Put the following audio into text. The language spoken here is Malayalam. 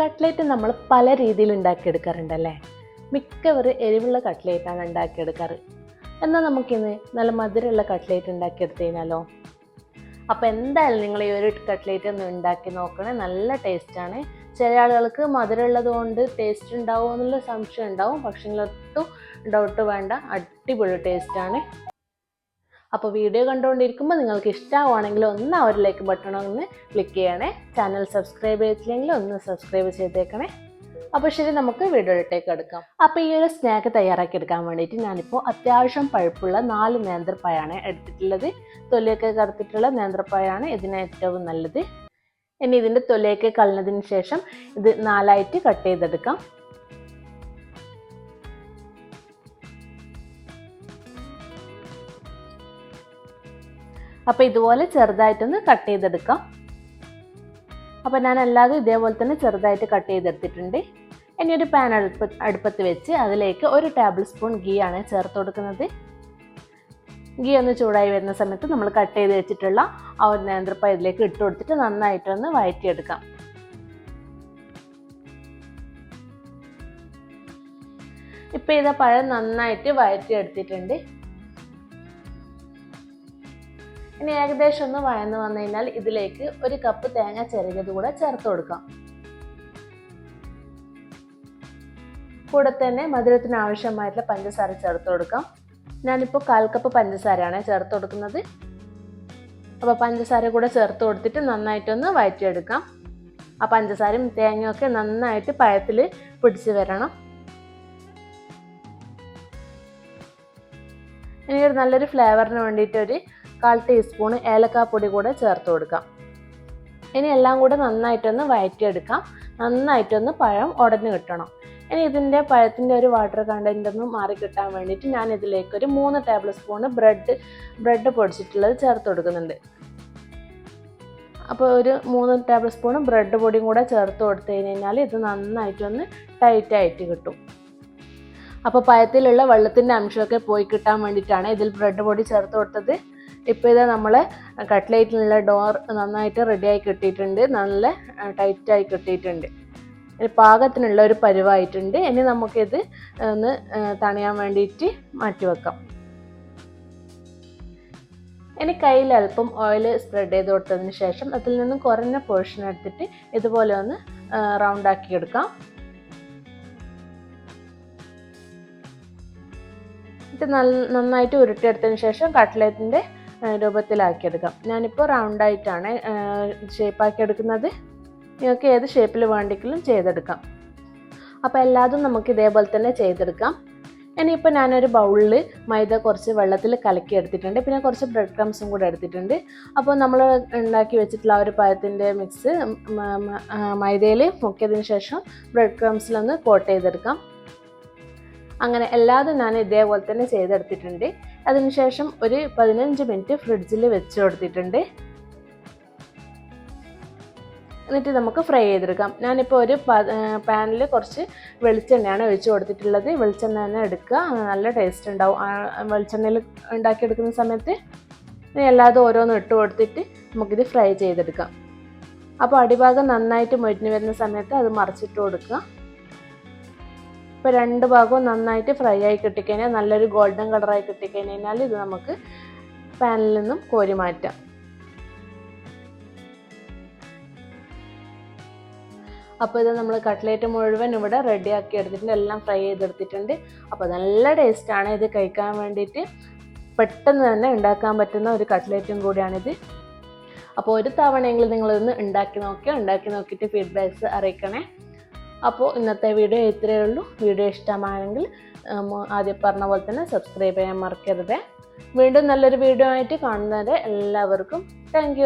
കട്ട്ലേറ്റ് നമ്മൾ പല രീതിയിൽ ഉണ്ടാക്കിയെടുക്കാറുണ്ടല്ലേ? മിക്കവരും എരിവുള്ള കട്ട്ലേറ്റാണ് ഉണ്ടാക്കിയെടുക്കാറ്. എന്നാൽ നമുക്കിന്ന് നല്ല മധുരമുള്ള കട്ട്ലേറ്റ് ഉണ്ടാക്കിയെടുത്തു കഴിഞ്ഞാലോ അപ്പോൾ എന്തായാലും നിങ്ങൾ ഈ ഒരു കട്ട്ലേറ്റ് ഒന്ന് ഉണ്ടാക്കി നോക്കണേ. നല്ല ടേസ്റ്റാണ്. ചില ആളുകൾക്ക് മധുരമുള്ളത് കൊണ്ട് ടേസ്റ്റ് ഉണ്ടാവുമോ എന്നുള്ള സംശയം ഉണ്ടാവും. പക്ഷേ ഒട്ടും ഡൗട്ട് വേണ്ട. അടിപൊളി ടേസ്റ്റാണ് അപ്പോൾ വീഡിയോ കണ്ടുകൊണ്ടിരിക്കുമ്പോൾ നിങ്ങൾക്ക് ഇഷ്ടമാവുകയാണെങ്കിൽ ഒന്ന് ആ ഒരു ലൈക്ക് ബട്ടൺ ഒന്ന് ക്ലിക്ക് ചെയ്യണേ. ചാനൽ സബ്സ്ക്രൈബ് ചെയ്തിട്ടില്ലെങ്കിൽ ഒന്ന് സബ്സ്ക്രൈബ് ചെയ്തേക്കണേ. അപ്പോൾ ശരി നമുക്ക് വീഡിയോയിലേക്ക് എടുക്കാം അപ്പോൾ ഈ ഒരു സ്നാക്ക് തയ്യാറാക്കി എടുക്കാൻ വേണ്ടിയിട്ട് ഞാനിപ്പോൾ അത്യാവശ്യം പഴുപ്പുള്ള നാല് നേന്ത്രപ്പഴമാണ് എടുത്തിട്ടുള്ളത്. തൊലിയൊക്കെ കറുത്തിട്ടുള്ള നേന്ത്രപ്പഴമാണ് ഇതിന് ഏറ്റവും നല്ലത്. ഇനി ഇതിന്റെ തൊലയൊക്കെ കളഞ്ഞതിന് ശേഷം ഇത് നാലായിട്ട് കട്ട് ചെയ്തെടുക്കാം. അപ്പോൾ ഇതുപോലെ ചെറുതായിട്ടൊന്ന് കട്ട് ചെയ്തെടുക്കാം. അപ്പോൾ ഞാൻ എല്ലാതും ഇതേപോലെ തന്നെ ചെറുതായിട്ട് കട്ട് ചെയ്തെടുത്തിട്ടുണ്ട്. ഇനി ഒരു പാൻ അടുപ്പ് അടുപ്പത്ത് വെച്ച് അതിലേക്ക് ഒരു ടേബിൾ സ്പൂൺ ഗീ ആണ് ചേർത്ത് കൊടുക്കുന്നത്. ഗീ ഒന്ന് ചൂടായി വരുന്ന സമയത്ത് നമ്മൾ കട്ട് ചെയ്ത് വെച്ചിട്ടുള്ള ആ ഒരു നേന്ത്രപ്പ ഇതിലേക്ക് ഇട്ട് കൊടുത്തിട്ട് നന്നായിട്ടൊന്ന് വഴറ്റിയെടുക്കാം. ഇപ്പം ഇതാ പഴം നന്നായിട്ട് വഴറ്റിയെടുത്തിട്ടുണ്ട്. ഇനി ഏകദേശം ഒന്ന് വഴന്ന് വന്നു കഴിഞ്ഞാൽ ഇതിലേക്ക് ഒരു കപ്പ് തേങ്ങ ചെറിയത് കൂടെ ചേർത്ത് കൊടുക്കാം. കൂടെ തന്നെ മധുരത്തിന് ആവശ്യമായിട്ടുള്ള പഞ്ചസാര ചേർത്ത് കൊടുക്കാം. ഞാനിപ്പോൾ കാൽ കപ്പ് പഞ്ചസാരയാണ് ചേർത്ത് കൊടുക്കുന്നത്. അപ്പോൾ പഞ്ചസാര കൂടെ ചേർത്ത് കൊടുത്തിട്ട് നന്നായിട്ടൊന്ന് വഴറ്റിയെടുക്കാം. ആ പഞ്ചസാരയും തേങ്ങയൊക്കെ നന്നായിട്ട് പഴത്തിൽ പിടിച്ച് വരണം. ഇനി ഒരു നല്ലൊരു ഫ്ലേവറിന് വേണ്ടിയിട്ട് ഒരു കാൽ ടീസ്പൂൺ ഏലക്കാപ്പൊടി കൂടെ ചേർത്ത് കൊടുക്കാം. ഇനി എല്ലാം കൂടെ നന്നായിട്ടൊന്ന് വഴറ്റിയെടുക്കാം നന്നായിട്ടൊന്ന് പഴം ഉടഞ്ഞു കിട്ടണം. ഇനി ഇതിന്റെ പഴത്തിന്റെ ഒരു വാട്ടർ കണ്ടന്റ് ഒന്ന് മാറി കിട്ടാൻ വേണ്ടിയിട്ട് ഞാൻ ഇതിലേക്ക് ഒരു മൂന്ന് ടേബിൾ സ്പൂൺ ബ്രെഡ് ബ്രെഡ് പൊടിച്ചിട്ടുള്ളത് ചേർത്ത് കൊടുക്കുന്നുണ്ട്. അപ്പോൾ ഒരു മൂന്ന് ടേബിൾ സ്പൂൺ ബ്രെഡ് പൊടിയും കൂടെ ചേർത്ത് കൊടുത്തു കഴിഞ്ഞാൽ ഇത് നന്നായിട്ടൊന്ന് ടൈറ്റായിട്ട് കിട്ടും. അപ്പോൾ പഴത്തിലുള്ള വെള്ളത്തിന്റെ അംശമൊക്കെ പോയി കിട്ടാൻ വേണ്ടിയിട്ടാണ് ഇതിൽ ബ്രെഡ് പൊടി ചേർത്ത് കൊടുത്തത്. ഇപ്പോൾ ഇത് നമ്മൾ കട്ട്ലേറ്റിനുള്ള ഡോർ നന്നായിട്ട് റെഡിയായി കിട്ടിയിട്ടുണ്ട്. നല്ല ടൈറ്റായി കിട്ടിയിട്ടുണ്ട്. പാകത്തിനുള്ള ഒരു പരുവായിട്ടുണ്ട്. ഇനി നമുക്കിത് ഒന്ന് തണിയാൻ വേണ്ടിയിട്ട് മാറ്റി വെക്കാം. ഇനി കയ്യിൽ അല്പം ഓയിൽ സ്പ്രെഡ് ചെയ്ത് കൊടുത്തതിന് ശേഷം അതിൽ നിന്നും കുറഞ്ഞ പോർഷൻ എടുത്തിട്ട് ഇതുപോലെ ഒന്ന് റൗണ്ട് ആക്കി എടുക്കാം. ഇത് നന്നായിട്ട് ഉരുട്ടിയെടുത്തതിന് ശേഷം കട്ട്ലേറ്റിന്റെ രൂപത്തിലാക്കിയെടുക്കാം. ഞാനിപ്പോൾ റൗണ്ടായിട്ടാണ് ഷേപ്പാക്കി എടുക്കുന്നത് നിങ്ങൾക്ക് ഏത് ഷേപ്പിൽ വേണ്ടെങ്കിലും ചെയ്തെടുക്കാം. അപ്പോൾ എല്ലാതും നമുക്ക് ഇതേപോലെ തന്നെ ചെയ്തെടുക്കാം. ഇനിയിപ്പോൾ ഞാനൊരു ബൗളിൽ മൈദ കുറച്ച് വെള്ളത്തിൽ കലക്കി എടുത്തിട്ടുണ്ട്. പിന്നെ കുറച്ച് ബ്രെഡ് ക്രംസും കൂടെ എടുത്തിട്ടുണ്ട്. അപ്പോൾ നമ്മൾ ഉണ്ടാക്കി വെച്ചിട്ടുള്ള ആ ഒരു പഴത്തിന്റെ മിക്സ് മൈദയിൽ മുക്കിയതിന് ശേഷം ബ്രെഡ് ക്രംസിലൊന്ന് കോട്ട് ചെയ്തെടുക്കാം. അങ്ങനെ എല്ലാതും ഞാൻ ഇതേപോലെ തന്നെ ചെയ്തെടുത്തിട്ടുണ്ട്. അതിനുശേഷം ഒരു പതിനഞ്ച് മിനിറ്റ് ഫ്രിഡ്ജിൽ വെച്ച് കൊടുത്തിട്ടുണ്ട്. എന്നിട്ട് നമുക്ക് ഫ്രൈ ചെയ്തെടുക്കാം. ഞാനിപ്പോൾ ഒരു പാനിൽ കുറച്ച് വെളിച്ചെണ്ണയാണ് ഒഴിച്ച് കൊടുത്തിട്ടുള്ളത്. വെളിച്ചെണ്ണ തന്നെ എടുക്കുക. നല്ല ടേസ്റ്റ് ഉണ്ടാവും. വെളിച്ചെണ്ണയിൽ ഉണ്ടാക്കിയെടുക്കുന്ന സമയത്ത് എല്ലാതും ഓരോന്നും ഇട്ട് കൊടുത്തിട്ട് നമുക്കിത് ഫ്രൈ ചെയ്തെടുക്കാം. അപ്പോൾ അടിഭാഗം നന്നായിട്ട് മൊരിഞ്ഞ് വരുന്ന സമയത്ത് അത് മറിച്ചിട്ട് കൊടുക്കുക. ഇപ്പോൾ രണ്ട് ഭാഗവും നന്നായിട്ട് ഫ്രൈ ആയി കിട്ടിക്കഴിഞ്ഞാൽ നല്ലൊരു ഗോൾഡൻ കളറായി കിട്ടിക്കഴിഞ്ഞാൽ ഇത് നമുക്ക് പാനിൽ നിന്നും കോരി മാറ്റാം. അപ്പോൾ ഇത് നമ്മൾ കട്ട്ലേറ്റ് മുഴുവൻ ഇവിടെ റെഡിയാക്കി എടുത്തിട്ടുണ്ട്. എല്ലാം ഫ്രൈ ചെയ്തെടുത്തിട്ടുണ്ട് അപ്പോൾ നല്ല ടേസ്റ്റാണ് ഇത് കഴിക്കാൻ വേണ്ടിയിട്ട്. പെട്ടെന്ന് തന്നെ ഉണ്ടാക്കാൻ പറ്റുന്ന ഒരു കട്ട്ലേറ്റും കൂടിയാണിത്. അപ്പോൾ ഒരു തവണയെങ്കിലും നിങ്ങളിതൊന്ന് ഉണ്ടാക്കി നോക്കിയോ? ഉണ്ടാക്കി നോക്കിയിട്ട് ഫീഡ്ബാക്ക്സ് അറിയിക്കണേ. അപ്പോൾ ഇന്നത്തെ വീഡിയോ ഇത്രയേ ഉള്ളൂ. വീഡിയോ ഇഷ്ടമാണെങ്കിൽ ആദ്യം പറഞ്ഞ പോലെ തന്നെ സബ്സ്ക്രൈബ് ചെയ്യാൻ മറക്കരുത്. വീണ്ടും നല്ലൊരു വീഡിയോ ആയിട്ട് കാണുന്നത് എല്ലാവർക്കും താങ്ക്